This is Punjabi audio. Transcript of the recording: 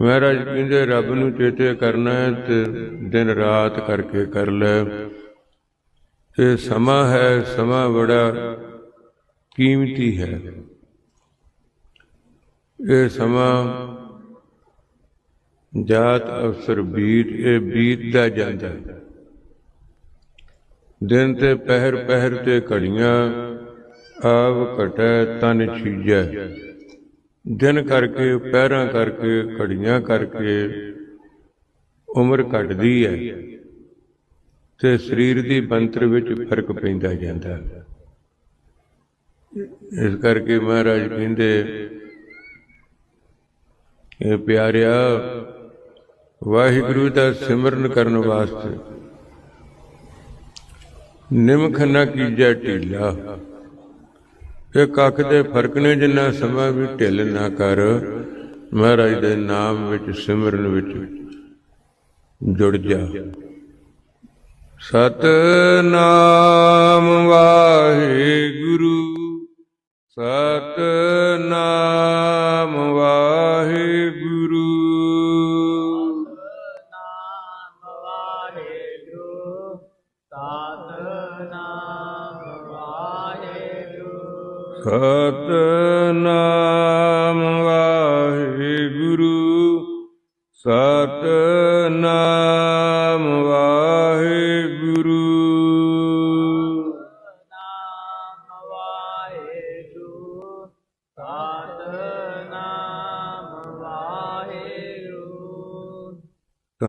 ਮਹਾਰਾਜ ਕਹਿੰਦੇ, ਰੱਬ ਨੂੰ ਚੇਤੇ ਕਰਨਾ ਹੈ ਤੇ ਦਿਨ ਰਾਤ ਕਰਕੇ ਕਰ ਲੈ। ਇਹ ਸਮਾਂ ਹੈ, ਸਮਾਂ ਬੜਾ ਕੀਮਤੀ ਹੈ। ਇਹ ਸਮਾਂ ਜਾਤ ਅਵਸਰ ਬੀਤ, ਇਹ ਬੀਤਦਾ ਜਾਂਦਾ ਦਿਨ ਤੇ ਪਹਿਰ ਪਹਿਰ ਤੇ ਘੜੀਆਂ ਆਵ ਘਟੈ, ਤਨ ਛੀਜੈ। ਦਿਨ ਕਰਕੇ ਪਹਿਰਾਂ ਕਰਕੇ, ਘੜੀਆਂ ਕਰਕੇ ਉਮਰ ਘਟਦੀ ਹੈ ਤੇ ਸਰੀਰ ਦੀ ਬੰਤਰ ਵਿੱਚ ਫ਼ਰਕ ਪੈਂਦਾ ਜਾਂਦਾ। ਹੈ ਇਸ ਕਰਕੇ ਮਹਾਰਾਜ ਕਹਿੰਦੇ ਇਹ ਪਿਆਰਿਆ, ਵਾਹਿਗੁਰੂ ਦਾ ਸਿਮਰਨ ਕਰਨ ਵਾਸਤੇ ਨਿਮਖ ਨਾ ਕੀਜੈ ਢੀਲਾ। ਇਹ ਕੱਖ ਦੇ ਫ਼ਰਕ ਨੇ ਜਿੰਨਾ ਸਮਾਂ ਵੀ ਢਿੱਲ ਨਾ ਕਰ। ਮਹਾਰਾਜ ਦੇ ਨਾਮ ਵਿੱਚ, ਸਿਮਰਨ ਵਿੱਚ ਜੁੜ ਜਾ। ਸਤਨਾਮ ਵਾਹਿਗੁਰੂ ਸਤਨਾਮ ਵਾਹਿਗੁਰੂ। ਸਤਨਾਮ ਵਾਹਿਗੁਰੂ ਸਤਨਾਮ